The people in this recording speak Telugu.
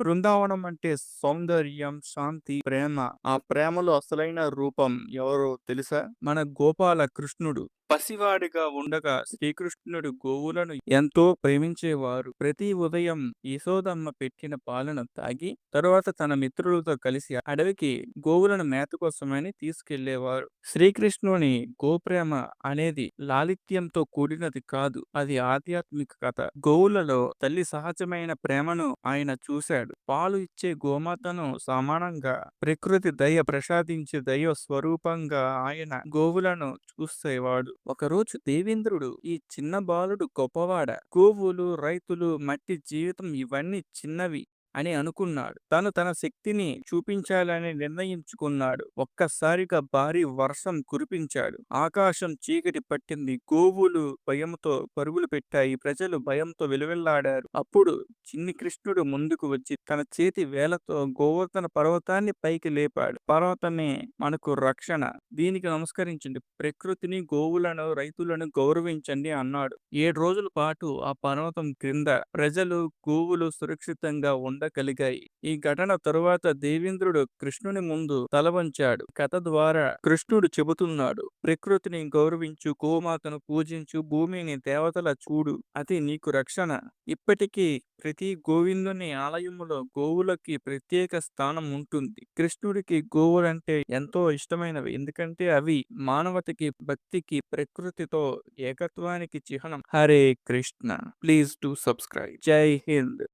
బృందావనం అంటే సౌందర్యం, శాంతి, ప్రేమ. ఆ ప్రేమలో అసలైన రూపం ఎవరో తెలుసా? మన గోపాల కృష్ణుడు. పసివాడిగా ఉండగా శ్రీకృష్ణుడు గోవులను ఎంతో ప్రేమించేవారు. ప్రతి ఉదయం యశోదమ్మ పెట్టిన పాలను తాగి, తరువాత తన మిత్రులతో కలిసి అడవికి గోవులను మేత కోసమని తీసుకెళ్ళేవారు. శ్రీకృష్ణుని గోప్రేమ అనేది లాలిత్యంతో కూడినది కాదు. అది ఆధ్యాత్మిక కథ. గోవులలో తల్లి సహజమైన ప్రేమను ఆయన చూశాడు. పాలు ఇచ్చే గోమాతను సమానంగా ప్రకృతి దయ ప్రసాదించే దైవ స్వరూపంగా ఆయన గోవులను చూసేవాడు. ఒకరోజు దేవేంద్రుడు ఈ చిన్న బాలుడు గొప్పవాడ? గోవులు, రైతులు, మట్టి జీవితం ఇవన్నీ చిన్నవి. అని అనుకున్నాడు. తను తన శక్తిని చూపించాలని నిర్ణయించుకున్నాడు. ఒక్కసారిగా భారీ వర్షం కురిపించాడు. ఆకాశం చీకటి పట్టింది. గోవులు భయంతో పరుగులు పెట్టాయి. ప్రజలు భయంతో విలువెల్లాడారు. అప్పుడు చిన్ని కృష్ణుడు ముందుకు వచ్చి తన చేతి వేలతో గోవర్ధన పర్వతాన్ని పైకి లేపాడు. పర్వతమే మనకు రక్షణ. దీనికి నమస్కరించండి. ప్రకృతిని, గోవులను, రైతులను గౌరవించండి అన్నాడు. ఏడు రోజుల పాటు ఆ పర్వతం క్రింద ప్రజలు, గోవులు సురక్షితంగా ఉండగలిగాయి. ఈ ఘటన తరువాత దేవేంద్రుడు కృష్ణుని ముందు తలవంచాడు. కథ ద్వారా కృష్ణుడు చెబుతున్నాడు. ప్రకృతిని గౌరవించు, గోమాతను పూజించు, భూమిని దేవతల చూడు. అది నీకు రక్షణ. ఇప్పటికీ ప్రతి గోవిందుని ఆలయములో గోవులకి ప్రత్యేక స్థానం ఉంటుంది. కృష్ణుడికి గోవులంటే ఎంతో ఇష్టమైనవి. ఎందుకంటే అవి మానవతకి, భక్తికి, ప్రకృతితో ఏకత్వానికి చిహ్నం. Hare Krishna. Please to subscribe. Jai Hind.